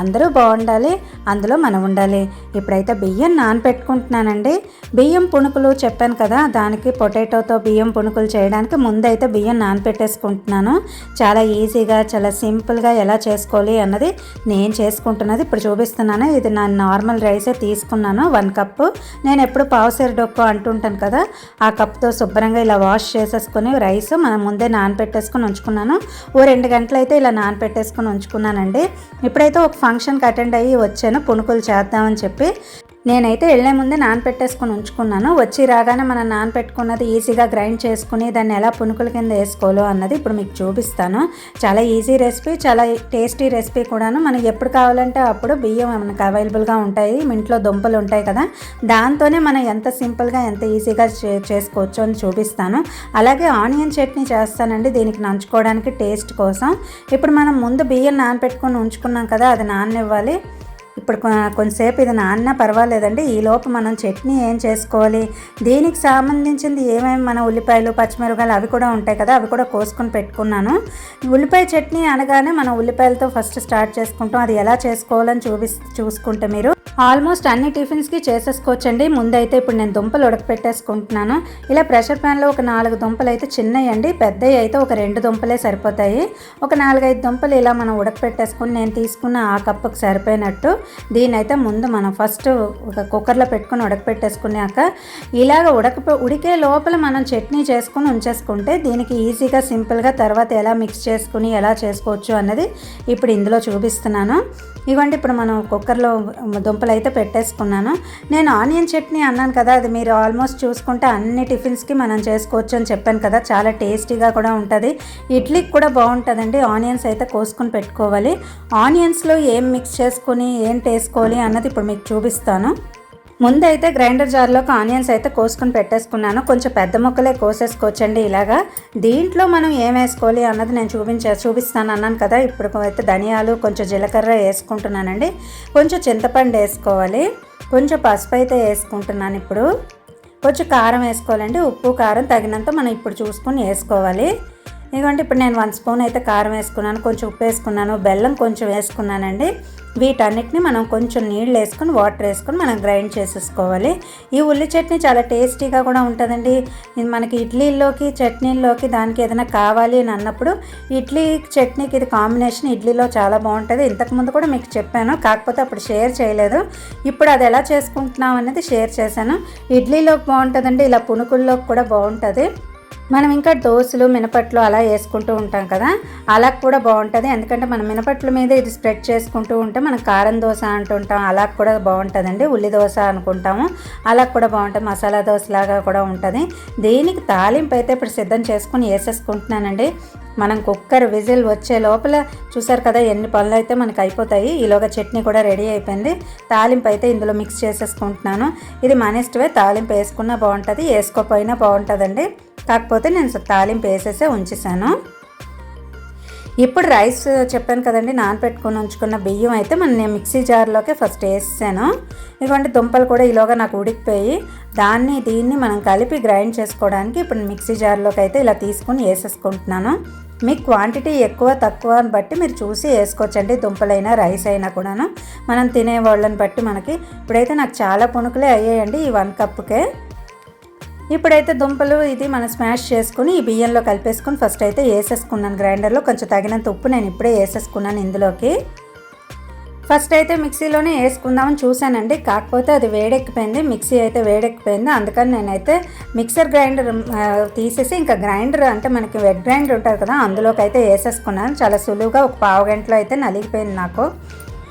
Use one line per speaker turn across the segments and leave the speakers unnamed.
అందరూ బాగుండాలి అందులో మనం ఉండాలి. ఇప్పుడైతే బియ్యం నానపెట్టుకుంటున్నానండి. బియ్యం పుణుకులు చెప్పాను కదా దానికి పొటాటోతో బియ్యం పుణుకులు చేయడానికి ముందైతే బియ్యం నానపెట్టేసుకుంటున్నాను. చాలా ఈజీగా చాలా సింపుల్గా ఎలా చేసుకోవాలి అన్నది నేను చేసుకుంటున్నది ఇప్పుడు చూపిస్తున్నాను. ఇది నా నార్మల్ రైసే తీసుకున్నాను వన్ కప్పు. నేను ఎప్పుడు పావుసేరు డొక్కు అంటుంటాను కదా ఆ కప్తో శుభ్రంగా ఇలా వాష్ చేసేసుకుని రైస్ మనం ముందే నానపెట్టేసుకుని ఉంచుకున్నాను. ఓ రెండు గంటలు అయితే ఇలా నానపెట్టేసుకుని ఉంచుకున్నానండి. ఇప్పుడైతే ఒక ఫంక్షన్కి అటెండ్ అయ్యి వచ్చాను కొనుగోలు చేద్దామని చెప్పి. నేనైతే వెళ్ళే ముందే నానపెట్టేసుకొని ఉంచుకున్నాను. వచ్చి రాగానే మనం నానపెట్టుకున్నది ఈజీగా గ్రైండ్ చేసుకుని దాన్ని ఎలా పునుకుల కింద వేసుకోవాలో అన్నది ఇప్పుడు మీకు చూపిస్తాను. చాలా ఈజీ రెసిపీ చాలా టేస్టీ రెసిపీ కూడాను. మనకి ఎప్పుడు కావాలంటే అప్పుడు బియ్యం మనకు అవైలబుల్గా ఉంటాయి. ఇంట్లో దుంపలు ఉంటాయి కదా దాంతోనే మనం ఎంత సింపుల్గా ఎంత ఈజీగా చే చేసుకోవచ్చు అని చూపిస్తాను. అలాగే ఆనియన్ చట్నీ చేస్తానండి దీనికి నంచుకోవడానికి టేస్ట్ కోసం. ఇప్పుడు మనం ముందు బియ్యం నానపెట్టుకొని ఉంచుకున్నాం కదా అది నాననివ్వాలి. ఇప్పుడు కొంతసేపు ఇది నాన్న పర్వాలేదండి. ఈ మనం చట్నీ ఏం చేసుకోవాలి? దీనికి సంబంధించింది ఏమేమి మన ఉల్లిపాయలు పచ్చిమిరపకాయలు అవి కూడా ఉంటాయి కదా అవి కూడా కోసుకొని పెట్టుకున్నాను. ఉల్లిపాయ చట్నీ అనగానే మనం ఉల్లిపాయలతో ఫస్ట్ స్టార్ట్ చేసుకుంటాం. అది ఎలా చేసుకోవాలని చూపి చూసుకుంటే మీరు ఆల్మోస్ట్ అన్ని టిఫిన్స్కి చేసేసుకోవచ్చండి. ముందైతే ఇప్పుడు నేను దుంపలు ఉడకపెట్టేసుకుంటున్నాను. ఇలా ప్రెషర్ ప్యాన్లో ఒక నాలుగు దుంపలు అయితే చిన్నవి అండి పెద్దవి అయితే ఒక రెండు దుంపలే సరిపోతాయి. ఒక నాలుగైదు దుంపలు ఇలా మనం ఉడకపెట్టేసుకుని నేను తీసుకున్న ఆ కప్పుకి సరిపోయినట్టు దీని అయితే ముందు మనం ఫస్ట్ ఒక కుక్కర్లో పెట్టుకుని ఉడకపెట్టేసుకున్నాక ఇలాగ ఉడక ఉడికే లోపల మనం చట్నీ చేసుకుని ఉంచేసుకుంటే దీనికి ఈజీగా సింపుల్గా తర్వాత ఎలా మిక్స్ చేసుకుని ఎలా చేసుకోవచ్చు అన్నది ఇప్పుడు ఇందులో చూపిస్తున్నాను. ఇవ్వండి ఇప్పుడు మనం కుక్కర్లో దుంపలు అయితే పెట్టేసుకున్నాను. నేను ఆనియన్ చట్నీ అన్నాను కదా అది మీరు ఆల్మోస్ట్ చూసుకుంటే అన్ని టిఫిన్స్కి మనం చేసుకోవచ్చు అని చెప్పాను కదా చాలా టేస్టీగా కూడా ఉంటుంది. ఇడ్లీకి కూడా బాగుంటుందండి ఆనియన్స్ అయితే కోసుకొని పెట్టుకోవాలి. ఆనియన్స్లో ఏం మిక్స్ చేసుకుని ఏం వేసుకోవాలి అన్నది ఇప్పుడు మీకు చూపిస్తాను. ముందైతే గ్రైండర్ జార్లోకి ఆనియన్స్ అయితే కోసుకొని పెట్టేసుకున్నాను. కొంచెం పెద్ద ముక్కలే కోసేసుకోవచ్చండి ఇలాగా. దీంట్లో మనం ఏం వేసుకోవాలి అన్నది నేను చూపించే చూపిస్తాను అన్నాను కదా. ఇప్పుడు అయితే ధనియాలు కొంచెం జీలకర్ర వేసుకుంటున్నానండి. కొంచెం చింతపండు వేసుకోవాలి. కొంచెం పసుపు అయితే వేసుకుంటున్నాను ఇప్పుడు. కొంచెం కారం వేసుకోవాలండి. ఉప్పు కారం తగినంత మనం ఇప్పుడు చూసుకొని వేసుకోవాలి. ఎందుకంటే ఇప్పుడు నేను వన్ స్పూన్ అయితే కారం వేసుకున్నాను కొంచెం ఉప్పు వేసుకున్నాను బెల్లం కొంచెం వేసుకున్నానండి. వీటన్నిటిని మనం కొంచెం నీళ్ళు వేసుకొని వాటర్ వేసుకొని మనం గ్రైండ్ చేసేసుకోవాలి. ఈ ఉల్లి చట్నీ చాలా టేస్టీగా కూడా ఉంటుందండి. మనకి ఇడ్లీలోకి చట్నీల్లోకి దానికి ఏదైనా కావాలి అని అన్నప్పుడు ఇడ్లీ చట్నీకి ఇది కాంబినేషన్ ఇడ్లీలో చాలా బాగుంటుంది. ఇంతకుముందు కూడా మీకు చెప్పాను కాకపోతే అప్పుడు షేర్ చేయలేదు. ఇప్పుడు అది ఎలా చేసుకుంటున్నాం అనేది షేర్ చేశాను. ఇడ్లీలోకి బాగుంటుందండి ఇలా పునుకుల్లోకి కూడా బాగుంటుంది. మనం ఇంకా దోశలు మినపట్లు అలా వేసుకుంటూ ఉంటాం కదా? అలా కూడా బాగుంటుంది. ఎందుకంటే మనం మినపట్ల మీద ఇది స్ప్రెడ్ చేసుకుంటూ ఉంటే మనం కారం దోశ అంటుంటాం. అలా కూడా బాగుంటుందండి. ఉల్లి దోశ అనుకుంటాము. అలా కూడా బాగుంటుంది. మసాలా దోశ లాగా కూడా ఉంటుంది. దీనికి తాలింపు అయితే ఇప్పుడు సిద్ధం చేసుకుని వేసేసుకుంటున్నానండి. మనం కుక్కర్ విజిల్ వచ్చే లోపల చూసారు కదా ఎన్ని పనులు అయితే మనకు అయిపోతాయి. ఈలోగా చట్నీ కూడా రెడీ అయిపోయింది. తాలింపు అయితే ఇందులో మిక్స్ చేసేసుకుంటున్నాను. ఇది మన ఇష్టమే. తాలింపు వేసుకున్నా బాగుంటుంది. వేసుకోపోయినా బాగుంటుందండి. కాకపోతే నేను తాలింపు వేసేసే ఉంచేసాను. ఇప్పుడు రైస్ చెప్పాను కదండి నానపెట్టుకొని ఉంచుకున్న బియ్యం అయితే మనం నేను మిక్సీ జార్లోకి ఫస్ట్ వేసాను ఇటువంటి దుంపలు కూడా ఈలోగా నాకు ఉడికిపోయి దాన్ని దీన్ని మనం కలిపి గ్రైండ్ చేసుకోవడానికి ఇప్పుడు మిక్సీ జార్లోకి అయితే ఇలా తీసుకుని వేసేసుకుంటున్నాను. మీ క్వాంటిటీ ఎక్కువ తక్కువ అని బట్టి మీరు చూసి వేసుకోవచ్చండి దుంపలైనా రైస్ అయినా కూడాను. మనం తినే వాళ్ళని బట్టి మనకి ఇప్పుడైతే నాకు చాలా పుణుకులే అయ్యాయండి ఈ వన్ కప్కే ఇప్పుడైతే దుంపలు ఇది మనం స్మాష్ చేసుకుని ఈ బియ్యంలో కలిపేసుకుని ఫస్ట్ అయితే వేసేసుకున్నాను. గ్రైండర్లో కొంచెం తగినంత ఉప్పు నేను ఇప్పుడే వేసేసుకున్నాను ఇందులోకి. ఫస్ట్ అయితే మిక్సీలోనే వేసుకుందామని చూశానండి. కాకపోతే అది వేడెక్కిపోయింది. మిక్సీ అయితే వేడెక్కిపోయింది. అందుకని నేనైతే మిక్సర్ గ్రైండర్ తీసేసి ఇంకా గ్రైండర్ అంటే మనకి వెట్ గ్రైండర్ ఉంటుంది కదా అందులోకి అయితే వేసేసుకున్నాను. చాలా సులువుగా ఒక పావు గంటలో అయితే నలిగిపోయింది నాకు.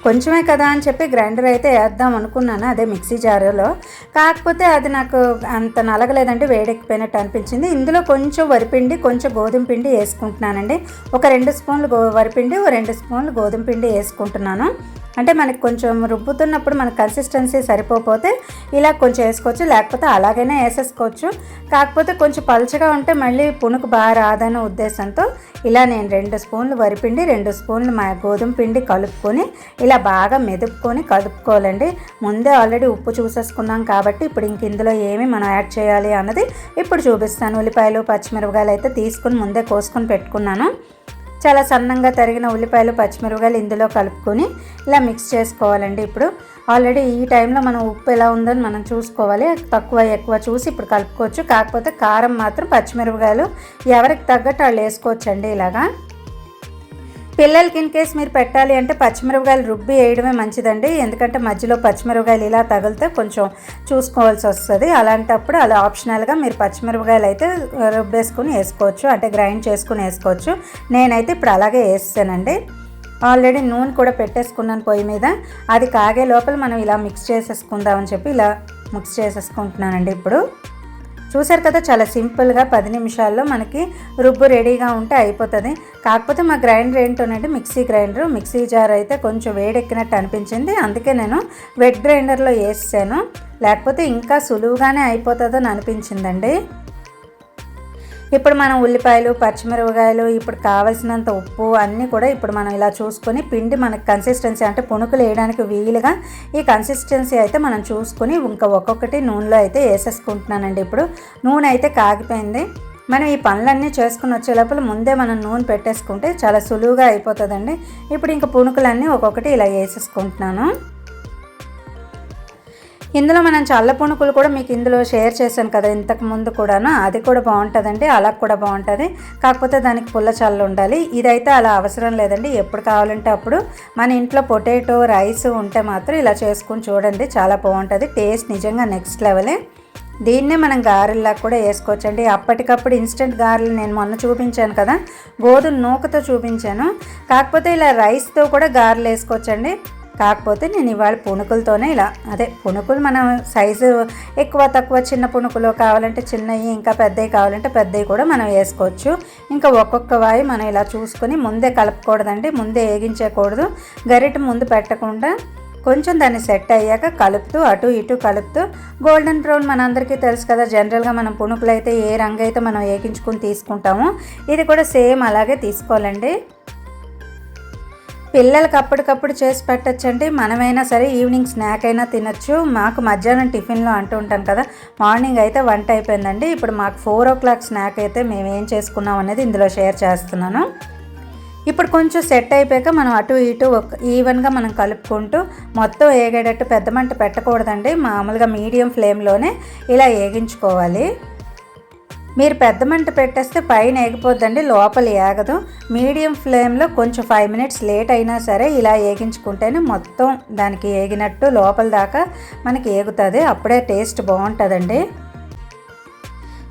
కొంచెమే కదా అని చెప్పి గ్రైండర్ అయితే వేద్దాం అనుకున్నాను అదే మిక్సీ జారులో. కాకపోతే అది నాకు అంత నలగలేదంటే వేడెక్కిపోయినట్టు అనిపించింది. ఇందులో కొంచెం వరిపిండి కొంచెం గోధుమ పిండి వేసుకుంటున్నానండి. ఒక రెండు స్పూన్లు గో వరిపిండి ఒక రెండు స్పూన్లు గోధుమ పిండి వేసుకుంటున్నాను. అంటే మనకి కొంచెం రుబ్బుతున్నప్పుడు మనకు కన్సిస్టెన్సీ సరిపోతే ఇలా కొంచెం వేసుకోవచ్చు లేకపోతే అలాగైనా వేసేసుకోవచ్చు. కాకపోతే కొంచెం పలుచగా ఉంటే మళ్ళీ పునుకు బాగా రాదనే ఉద్దేశంతో ఇలా నేను రెండు స్పూన్లు వరిపిండి రెండు స్పూన్లు మా గోధుమ పిండి కలుపుకొని ఇలా బాగా మెదుపుకొని కలుపుకోవాలండి. ముందే ఆల్రెడీ ఉప్పు చూసేసుకున్నాం కాబట్టి ఇప్పుడు ఇంక ఇందులో ఏమి మనం యాడ్ చేయాలి అన్నది ఇప్పుడు చూపిస్తాను. ఉల్లిపాయలు పచ్చిమిరపకాయలు అయితే తీసుకుని ముందే కోసుకొని పెట్టుకున్నాను. చాలా సన్నంగా తరిగిన ఉల్లిపాయలు పచ్చిమిరపకాయలు ఇందులో కలుపుకొని ఇలా మిక్స్ చేసుకోవాలండి. ఇప్పుడు ఆల్రెడీ ఈ టైంలో మనం ఉప్పు ఎలా ఉందని మనం చూసుకోవాలి. తక్కువ ఎక్కువ చూసి ఇప్పుడు కలుపుకోవచ్చు. కాకపోతే కారం మాత్రం పచ్చిమిరపకాయలు ఎవరికి తగ్గట్టు వాళ్ళు వేసుకోవచ్చండి ఇలాగా. పిల్లలకి ఇన్ కేస్ మీరు పెట్టాలి అంటే పచ్చిమిరపకాయలు రుబ్బి వేయడమే మంచిదండి. ఎందుకంటే మధ్యలో పచ్చిమిరపకాయలు ఇలా తగిలితే కొంచెం చూసుకోవాల్సి వస్తుంది. అలాంటప్పుడు అలా ఆప్షనల్గా మీరు పచ్చిమిరపకాయలు అయితే రుబ్బేసుకుని వేసుకోవచ్చు. అంటే గ్రైండ్ చేసుకుని వేసుకోవచ్చు. నేనైతే ఇప్పుడు అలాగే వేస్తానండి. ఆల్రెడీ నూనె కూడా పెట్టేసుకున్నాను పొయ్యి మీద. అది కాగే లోపల మనం ఇలా మిక్స్ చేసేసుకుందామని చెప్పి ఇలా మిక్స్ చేసేసుకుంటున్నానండి ఇప్పుడు. చూసారు కదా చాలా సింపుల్గా పది నిమిషాల్లో మనకి రుబ్బు రెడీగా ఉంటే అయిపోతుంది. కాకపోతే మా గ్రైండర్ ఏంటోనంటే మిక్సీ గ్రైండర్ మిక్సీ జార్ అయితే కొంచెం వేడెక్కినట్టు అనిపించింది. అందుకే నేను వెట్ గ్రైండర్లో వేసాను. లేకపోతే ఇంకా సులువుగానే అయిపోతుందని అనిపించిందండి. ఇప్పుడు మనం ఉల్లిపాయలు పచ్చిమిరపకాయలు ఇప్పుడు కావలసినంత ఉప్పు అన్నీ కూడా ఇప్పుడు మనం ఇలా చూసుకొని పిండి మనకి కన్సిస్టెన్సీ అంటే పుణుకులు వేయడానికి వీలుగా ఈ కన్సిస్టెన్సీ అయితే మనం చూసుకొని ఇంకా ఒక్కొక్కటి నూనెలో అయితే వేసేసుకుంటున్నానండి ఇప్పుడు. నూనె అయితే కాగిపోయింది. మనం ఈ పనులన్నీ చేసుకుని వచ్చే లోపల ముందే మనం నూనె పెట్టేసుకుంటే చాలా సులువుగా అయిపోతుందండి. ఇప్పుడు ఇంకా పుణుకులన్నీ ఒక్కొక్కటి ఇలా వేసేసుకుంటున్నాను. ఇందులో మనం చల్ల పుణుకులు కూడా మీకు ఇందులో షేర్ చేశాను కదా ఇంతకు ముందు కూడాను. అది కూడా బాగుంటుందండి అలా కూడా బాగుంటుంది. కాకపోతే దానికి పుల్ల చల్ల ఉండాలి. ఇదైతే అలా అవసరం లేదండి. ఎప్పుడు కావాలంటే అప్పుడు మన ఇంట్లో పొటాటో రైస్ ఉంటే మాత్రం ఇలా చేసుకుని చూడండి చాలా బాగుంటుంది. టేస్ట్ నిజంగా నెక్స్ట్ లెవెలే దీన్నే మనం గారెల్లా కూడా వేసుకోవచ్చండి. అప్పటికప్పుడు ఇన్స్టెంట్ గారెలు నేను మొన్న చూపించాను కదా గోధుమ నూకతో చూపించాను. కాకపోతే ఇలా రైస్తో కూడా గారెలు వేసుకోవచ్చండి. కాకపోతే నేను ఇవాళ పుణుకులతోనే ఇలా అదే పుణుకులు మనం సైజు ఎక్కువ తక్కువ చిన్న పుణుకులు కావాలంటే చిన్నవి ఇంకా పెద్దవి కావాలంటే పెద్దవి కూడా మనం వేసుకోవచ్చు. ఇంకా ఒక్కొక్క వాయి మనం ఇలా చూసుకొని ముందే కలపకూడదండి ముందే వేగించకూడదు. గరిట ముందు పెట్టకుండా కొంచెం దాన్ని సెట్ అయ్యాక కలుపుతూ అటు ఇటు కలుపుతూ గోల్డెన్ బ్రౌన్ మనందరికీ తెలుసు కదా జనరల్గా మనం పుణుకులు అయితే ఏ రంగు అయితే మనం వేగించుకుని తీసుకుంటామో ఇది కూడా సేమ్ అలాగే తీసుకోవాలండి. పిల్లలకి అప్పటికప్పుడు చేసి పెట్టచ్చండి. మనమైనా సరే ఈవినింగ్ స్నాక్ అయినా తినచ్చు. మాకు మధ్యాహ్నం టిఫిన్లో అంటూ ఉంటాను కదా మార్నింగ్ అయితే వంట అయిపోయిందండి. ఇప్పుడు మాకు ఫోర్ ఓ క్లాక్ స్నాక్ అయితే మేము ఏం చేసుకున్నాం అనేది ఇందులో షేర్ చేస్తున్నాను. ఇప్పుడు కొంచెం సెట్ అయిపోయాక మనం అటు ఇటు ఒక ఈవెన్గా మనం కలుపుకుంటూ మొత్తం ఏగేటట్టు పెద్ద మంట పెట్టకూడదండి. మామూలుగా మీడియం ఫ్లేమ్లోనే ఇలా ఏగించుకోవాలి. మీరు పెద్ద మంట పెట్టేస్తే పైన ఏగిపోద్దండి లోపల ఏగదు. మీడియం ఫ్లేమ్లో కొంచెం ఫైవ్ మినిట్స్ లేట్ అయినా సరే ఇలా ఏగించుకుంటేనే మొత్తం దానికి ఏగినట్టు లోపల దాకా మనకి ఏగుతుంది. అప్పుడే టేస్ట్ బాగుంటుందండి.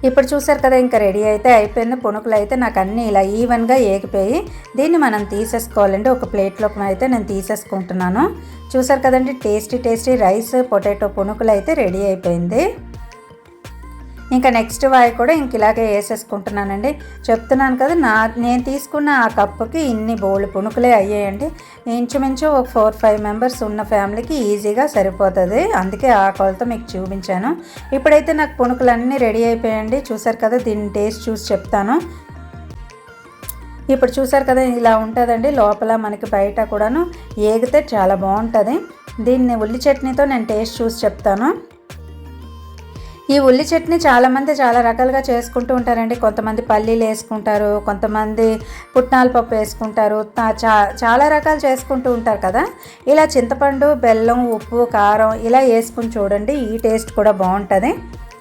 ఇప్పుడు చూసారు కదా ఇంకా రెడీ అయితే అయిపోయింది. పుణుకులు అయితే నాకు అన్నీ ఇలా ఈవెన్గా ఏగిపోయి దీన్ని మనం తీసేసుకోవాలండి. ఒక ప్లేట్లోకి అయితే నేను తీసేసుకుంటున్నాను. చూసారు కదండి టేస్టీ టేస్టీ రైస్ పొటాటో పుణుకులు అయితే రెడీ అయిపోయింది. ఇంకా నెక్స్ట్ వాయి కూడా ఇంక ఇలాగే వేసేసుకుంటున్నానండి. చెప్తున్నాను కదా నా నేను తీసుకున్న ఆ కప్పుకి ఇన్ని బౌల్ పుణుకులే అయ్యాయండి. ఇంచుమించు ఒక ఫోర్ ఫైవ్ మెంబర్స్ ఉన్న ఫ్యామిలీకి ఈజీగా సరిపోతుంది. అందుకే ఆ కొలత మీకు చూపించాను. ఇప్పుడైతే నాకు పుణుకులన్నీ రెడీ అయిపోయాయండి. చూసారు కదా దీన్ని టేస్ట్ చూసి చెప్తాను. ఇప్పుడు చూసారు కదా ఇలా ఉంటుందండి. లోపల మనకి బయట కూడాను ఏగితే చాలా బాగుంటుంది. దీన్ని ఉల్లి చట్నీతో నేను టేస్ట్ చూసి చెప్తాను. ఈ ఉల్లి చట్నీ చాలామంది చాలా రకాలుగా చేసుకుంటూ ఉంటారండి. కొంతమంది పల్లీలు వేసుకుంటారు కొంతమంది పుట్నాల పప్పు వేసుకుంటారు. చా చాలా రకాలు చేసుకుంటూ ఉంటారు కదా. ఇలా చింతపండు బెల్లం ఉప్పు కారం ఇలా వేసుకుని చూడండి ఈ టేస్ట్ కూడా బాగుంటుంది.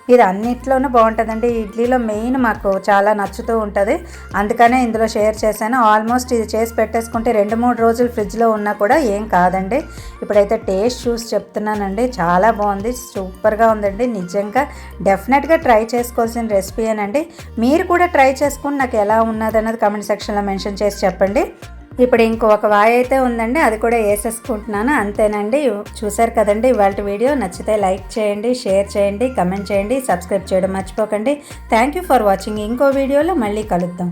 ఇది అన్నిట్లోనూ బాగుంటుందండి. ఇడ్లీలో మెయిన్ మాకు చాలా నచ్చుతూ ఉంటుంది. అందుకనే ఇందులో షేర్ చేశాను. ఆల్మోస్ట్ ఇది చేసి పెట్టేసుకుంటే రెండు మూడు రోజులు ఫ్రిడ్జ్లో ఉన్నా కూడా ఏం కాదండి. ఇప్పుడైతే టేస్ట్ చూసి చెప్తున్నానండి. చాలా బాగుంది. సూపర్గా ఉందండి. నిజంగా డెఫినెట్గా ట్రై చేసుకోవాల్సిన రెసిపీ అనండి మీరు కూడా ట్రై చేసుకుని నాకు ఎలా ఉన్నది అన్నది కమెంట్ సెక్షన్లో మెన్షన్ చేసి చెప్పండి. ఇప్పుడు ఇంకొక వాయి అయితే ఉందండి అది కూడా వేసేసుకుంటున్నాను. అంతేనండి చూసారు కదండి ఇవాళ వీడియో. నచ్చితే లైక్ చేయండి షేర్ చేయండి కమెంట్ చేయండి సబ్స్క్రైబ్ చేయడం మర్చిపోకండి. Thank you for watching. ఇంకో వీడియోలో మళ్ళీ కలుద్దాం.